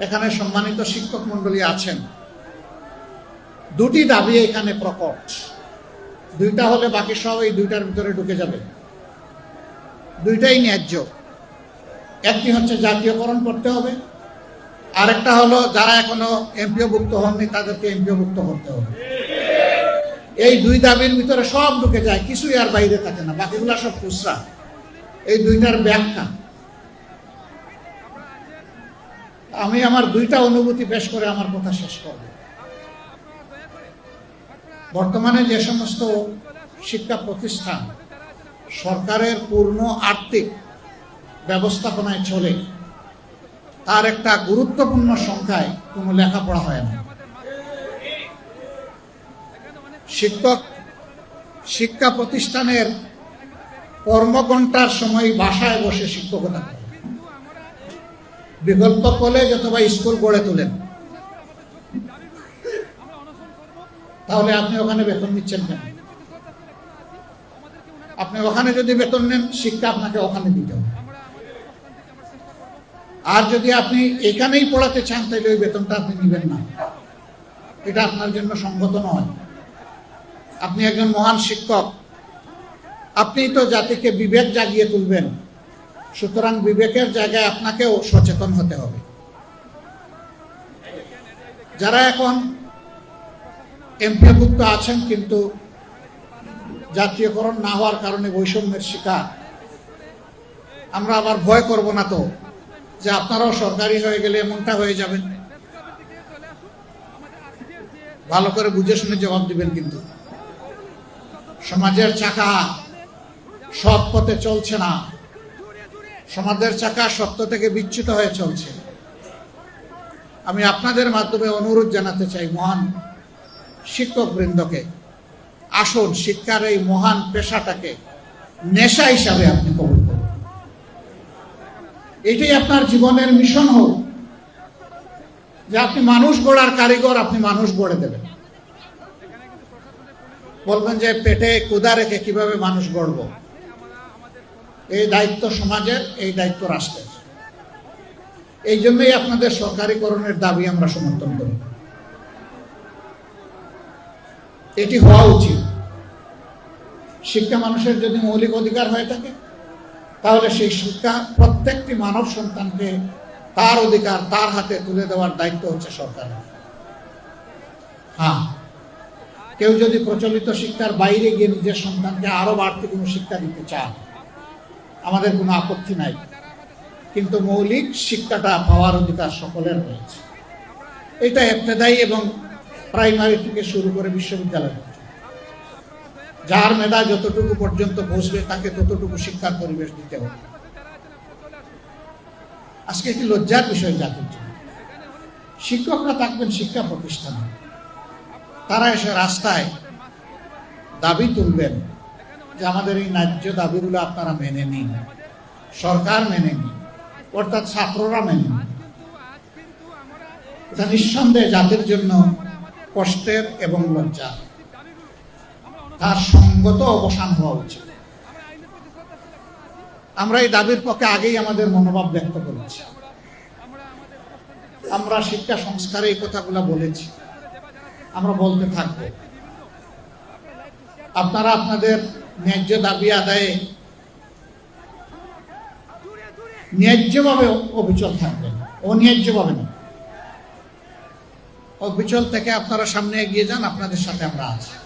এখানে সম্মানিত শিক্ষক মন্ডলী আছেন। দুটি দাবি এখানে প্রকট। দুইটা হলে বাকি সব এই দুইটার ভিতরে ঢুকে যাবে। দুইটাই ন্যায্য। একটি হচ্ছে জাতীয়করণ করতে হবে। আরেকটা হলো যারা এখনও এমপিওভুক্ত হননি, তাদেরকে এমপিওভুক্ত করতে হবে। এই দুই দাবির ভিতরে সব ঢুকে যায়, কিছুই আর বাইরে থাকে না, বাকিগুলা সব খুচরা। এই দুইটার ব্যাখ্যা। আমি আমার দুইটা অনুভূতি পেশ করে আমার কথা শেষ করব। বর্তমানে যে সমস্ত শিক্ষা প্রতিষ্ঠান সরকারের পূর্ণ আর্থিক ব্যবস্থাপনায় চলে, তার একটা গুরুত্বপূর্ণ সংখ্যায় কোনো লেখাপড়া হয় না। শিক্ষক শিক্ষা প্রতিষ্ঠানের কর্মঘণ্টার সময় বাসায় বসে শিক্ষকতা করে। বিকল্প কলেজ অথবা স্কুল গড়ে তোলেন। তাহলে আপনি ওখানে বেতন নিচ্ছেন কেন? আপনি ওখানে যদি বেতন নেন, শিক্ষা আপনাকে ওখানে দিতে হবে। আর যদি আপনি এখানেই পড়াতে চান, তাহলে ওই বেতনটা আপনি নেবেন না। এটা আপনার জন্য সঙ্গত নয়। আপনি একজন মহান শিক্ষক। আপনি তো জাতিকে বিবেক জাগিয়ে তুলবেন। সুতরাং বিবেকের জায়গায় আপনাকেও সচেতন হতে হবে। যারা এখন এমপিভুক্ত আছেন কিন্তু জাতীয়করণ না হওয়ার কারণে বৈষম্যের শিকার, আমরা আবার ভয় করব না তো যে আপনারাও সরকারি হয়ে গেলে এমনটা হয়ে যাবেন ভালো করে বুঝে শুনে জবাব দিবেন কিন্তু। সমাজের চাকা সৎ পথে চলছে না। সমাজের চাকা সত্য থেকে বিচ্যুত হয়ে চলছে। আমি আপনাদের মাধ্যমে অনুরোধ জানাতে চাই মহান শিক্ষক বৃন্দকে আসুন শিক্ষার এই মহান পেশাটাকে নেশা হিসাবে আপনি কবুল করুন। এটাই আপনার জীবনের মিশন হোক, যে আপনি মানুষ গড়ার কারিগর, আপনি মানুষ গড়ে দেবেন। বলবেন যে পেটে কুদা রেখে কীভাবে মানুষ গড়ব? এই দায়িত্ব সমাজের, এই দায়িত্ব রাষ্ট্রের। এই জন্যই আপনাদের সরকারিকরণের দাবি আমরা সমর্থন করি। এটি হওয়া উচিত। শিক্ষা মানুষের যদি মৌলিক অধিকার হয়ে থাকে, তাহলে সেই শিক্ষা প্রত্যেকটি মানব সন্তানকে তার অধিকার, তার হাতে তুলে দেওয়ার দায়িত্ব হচ্ছে সরকারের। হ্যাঁ কেউ যদি প্রচলিত শিক্ষার বাইরে গিয়ে নিজের সন্তানকে আরও বাড়তি কোনো শিক্ষা দিতে চান আমাদের কোনো আপত্তি নাই। কিন্তু মৌলিক শিক্ষাটা পাওয়ার অধিকার সকলের রয়েছে। এটা এফতেদায়ী এবং প্রাইমারি থেকে শুরু করে বিশ্ববিদ্যালয়। যার মেধা যতটুকু পর্যন্ত বসবে, তাকে ততটুকু শিক্ষার পরিবেশ দিতে হবে। আজকে একটি লজ্জার বিষয় জাতির জন্য। শিক্ষকরা থাকবেন শিক্ষা প্রতিষ্ঠানে। তারা এসে রাস্তায় দাবি তুলবেন যে আমাদের এই ন্যায্য দাবিগুলো আপনারা মেনে নিন। সরকার মেনে নিন, অর্থাৎ ছাত্ররা মেনে নিন। নিঃসন্দেহে জাতির জন্য কষ্টের এবং লজ্জা তার সঙ্গত অবসান হওয়া উচিত। আমরা এই দাবির পক্ষে আগেই আমাদের মনোভাব ব্যক্ত করেছি। আমরা শিক্ষা সংস্কারে এই কথাগুলো বলেছি। আমরা বলতে থাকব। আপনারা আপনাদের ন্যায্য দাবি আদায়ে ন্যায্যভাবে অবিচল থাকবেন। অন্যায্যভাবে না। অবিচল থেকে আপনারা সামনে এগিয়ে যান, আপনাদের সাথে আমরা আছি।